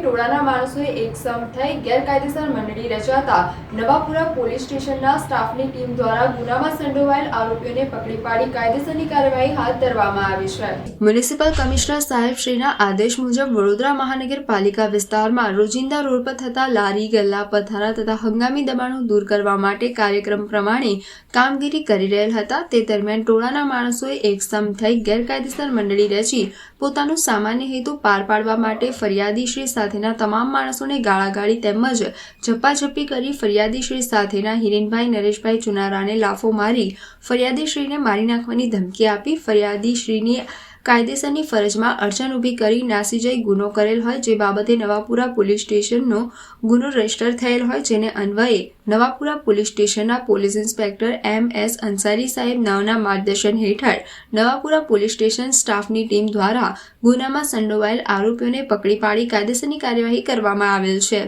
એકસમ થઈ ગેરકાયદેસર મંડળી રચાતા નવાપુરા પોલીસ સ્ટેશનના સ્ટાફની ટીમ દ્વારા ગુનામાં સંડોવાયેલ આરોપીઓને પકડી પાડી કાયદેસરની કાર્યવાહી હાથ ધરવામાં આવી છે. મ્યુનિસિપલ કમિશનર સાહેબ શ્રીના આદેશ મુજબ વડોદરા મહાનગરપાલિકા વિસ્તારમાં રોજિંદા રોડ પર થતા લારી, ગલ્લા, પથારા તથા હંગામી દબાણો દૂર કરવા માટે કાર્યક્રમ પ્રમાણે કામગીરી કરી રહેલ હતા. તે દરમિયાન ટોળાના માણસોએ એકસમ થઈ ગેરકાયદેસર મંડળી રચી પોતાનો સામાન્ય હેતુ પાર પાડવા માટે ફરિયાદીશ્રી સાથેના તમામ માણસોને ગાળાગાળી તેમજ ઝપાઝપી કરી ફરિયાદીશ્રી સાથેના હિરેનભાઈ નરેશભાઈ ચુનારાને લાફો મારી ફરિયાદીશ્રીને મારી નાખવાની ધમકી આપી ફરિયાદીશ્રીની કાયદેસરની ફરજમાં અડચણ ઊભી કરી નાસી જઈ ગુનો કરેલ હોય જે બાબતે નવાપુરા પોલીસ સ્ટેશનનો ગુનો રજિસ્ટર થયેલ હોય જેને અન્વયે નવાપુરા પોલીસ સ્ટેશનના police inspector M S Ansari સાહેબ નાવના માર્ગદર્શન હેઠળ નવાપુરા પોલીસ સ્ટેશન સ્ટાફની ટીમ દ્વારા ગુનામાં સંડોવાયેલ આરોપીઓને પકડી પાડી કાયદેસરની કાર્યવાહી કરવામાં આવેલ છે.